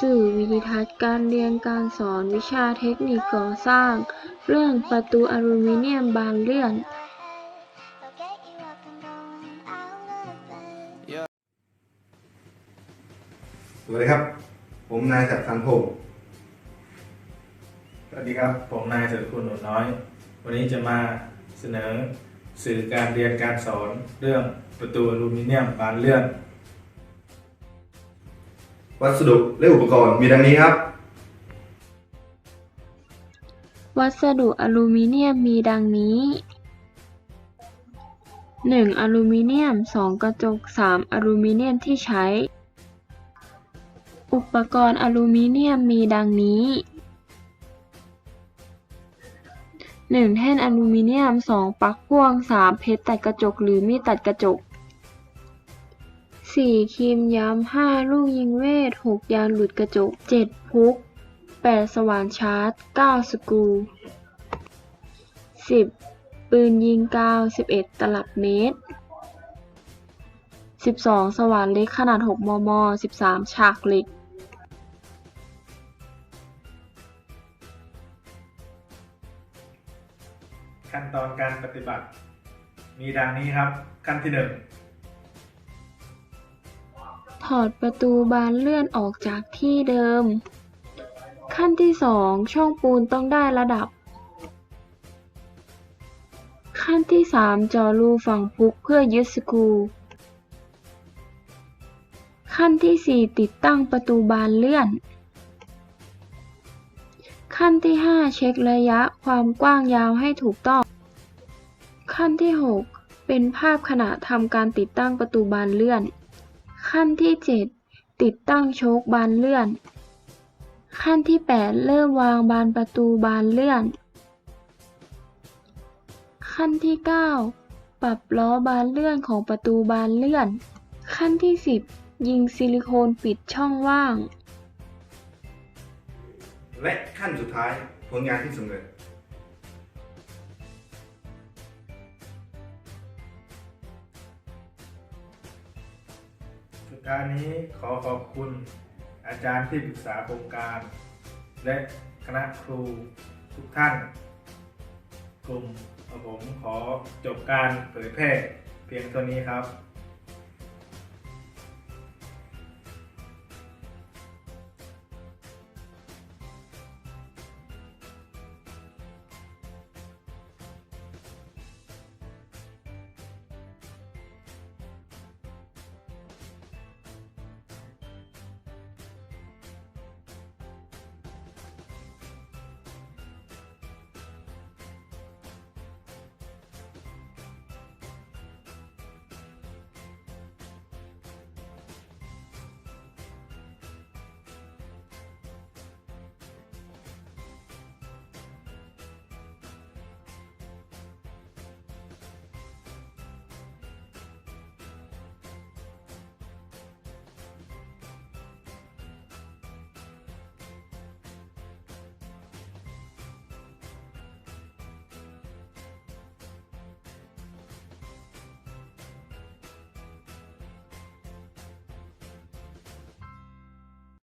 สื่อวิดีทัศน์การเรียนการสอนวิชาเทคนิคก่อสร้าง เรื่องประตูอลูมิเนียมบานเลื่อนสวัสดีครับ ผมนายศักดิ์สันพงศ์สวัสดีครับ ผมนายเสริคุณหนูน้อย วันนี้จะมาเสนอสื่อการเรียนการสอนเรื่องประตูอลูมิเนียมบานเลื่อน วัสดุและอุปกรณ์มีดังนี้ครับ วัสดุอลูมิเนียมมีดังนี้ 1. อลูมิเนียม 2. กระจก 3. อลูมิเนียมที่ใช้ อุปกรณ์อลูมิเนียมมีดังนี้ 1. แท่นอลูมิเนียม 2. ปลั๊กพ่วง 3. เพชรตัดกระจกหรือมีดตัดกระจก 4. ครีมย้ำ 5. ลูกยิงเวท 6. ยางหลุดกระจก 7. พุก 8. สว่านชาร์จ 9. สกรู 10. ปืนยิงกาว11ตลับเมตร 12. สว่านเล็กขนาด6มม. 13. ฉากเหล็กขั้นตอนการปฏิบัติ มีดังนี้ครับ ขั้นที่หนึ่ง อดประตูบานเลื่อนออกจากที่เดิม ขั้นที่ 2 ช่องปูนต้องได้ระดับ ขั้นที่ 3จาะรูฝั่งพุกเพื่อยึดสกรูขั้นที่ 4 ติดตั้งประตูบานเลื่อน ขั้นที่ 5 เช็คระยะความกว้างยาวให้ถูกต้อง ขั้นที่ 6 เป็นภาพขณะทำการติดตั้งประตูบานเลื่อน ขั้นที่ 7 ติดตั้งโชคบานเลื่อน ขั้นที่ 8 เริ่มวางบานประตูบานเลื่อน ขั้นที่ 9 ปรับล้อบานเลื่อนของประตูบานเลื่อน ขั้นที่ 10 ยิงซิลิโคนปิดช่องว่าง และขั้นสุดท้ายผลงานที่สำเร็จ ท้ายนี้ขอขอบคุณอาจารย์ที่ปรึกษาโครงการ และคณะครูทุกท่าน กลุ่มผมขอจบการเผยแพร่เพียงเท่านี้ครับ